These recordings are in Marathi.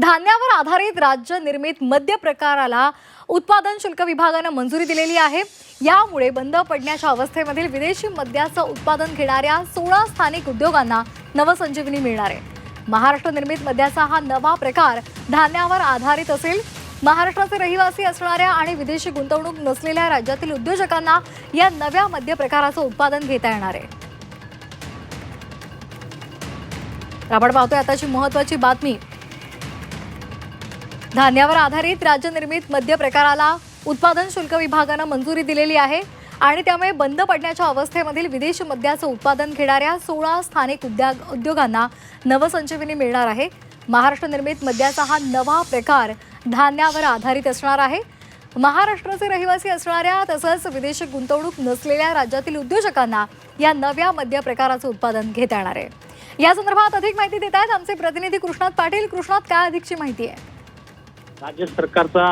धान्यावर आधारित राज्य निर्मित मद्य प्रकाराला उत्पादन शुल्क विभागानं मंजुरी दिलेली आहे. यामुळे बंद पडण्याच्या अवस्थेमधील विदेशी मद्याचं उत्पादन घेणाऱ्या सोळा स्थानिक उद्योगांना नवसंजीवनी मिळणार आहे. महाराष्ट्र निर्मित मद्याचा हा नवा प्रकार धान्यावर आधारित असेल. महाराष्ट्राचे रहिवासी असणाऱ्या आणि विदेशी गुंतवणूक नसलेल्या राज्यातील उद्योजकांना या नव्या मद्य प्रकाराचं उत्पादन घेता येणार आहे. आपण पाहतोय आताची महत्वाची बातमी. धान्यावर आधारित राज्यनिर्मित मद्य प्रकाराला उत्पादन शुल्क विभागानं मंजुरी दिलेली आहे आणि त्यामुळे बंद पडण्याच्या अवस्थेमधील विदेशी मद्याचं उत्पादन घेणाऱ्या सोळा स्थानिक उद्योग उद्योगांना नवसंजीवनी मिळणार आहे. महाराष्ट्र निर्मित मद्याचा हा नवा प्रकार धान्यावर आधारित असणार आहे. महाराष्ट्राचे रहिवासी असणाऱ्या तसंच विदेशी गुंतवणूक नसलेल्या राज्यातील उद्योजकांना या नव्या मद्य प्रकाराचं उत्पादन घेता येणार आहे. या संदर्भात अधिक माहिती देत आहेत आमचे प्रतिनिधी कृष्णात पाटील. कृष्णात काय अधिकची माहिती आहे? राज्य सरकारचा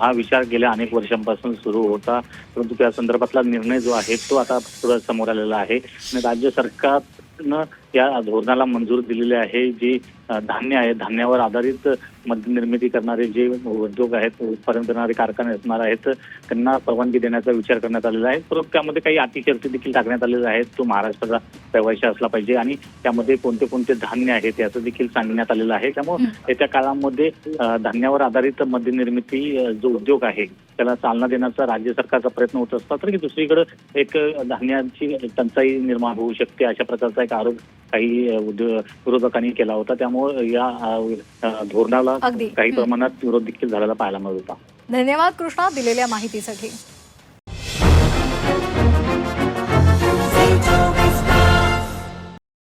हा विचार गेल्या अनेक वर्षांपासून सुरू होता. परंतु त्या संदर्भातला निर्णय जो आहे तो आता समोर आलेला आहे. आणि राज्य सरकार सरकारनं या धोरणाला मंजूर दिलेली आहे जी धान्य आहे. धान्यावर आधारित निर्मिती करणारे जे उद्योग आहेत उत्पादन करणारे कारखाने असणार आहेत त्यांना परवानगी देण्याचा विचार करण्यात आलेला आहे. परंतु त्यामध्ये काही अटी शर्ती देखील टाकण्यात आलेल्या आहेत. तो महाराष्ट्राचा रहिवासी असला पाहिजे आणि त्यामध्ये कोणते कोणते धान्य आहेत याचं देखील सांगण्यात आलेलं आहे. त्यामुळे येत्या काळामध्ये धान्यावर आधारित मद्य निर्मिती अ, जो उद्योग आहे त्याला चालना देण्याचा राज्य सरकारचा प्रयत्न होत असतात तर की दुसरीकडे एक धान्याची टंचाई निर्माण होऊ शकते अशा प्रकारचा एक आरोप काही विरोधकांनी केला होता. त्यामुळे या धोरणाला काही प्रमाणात विरोध देखील झालेला पाहायला मिळत होता. धन्यवाद कृष्णा दिलेल्या माहितीसाठी.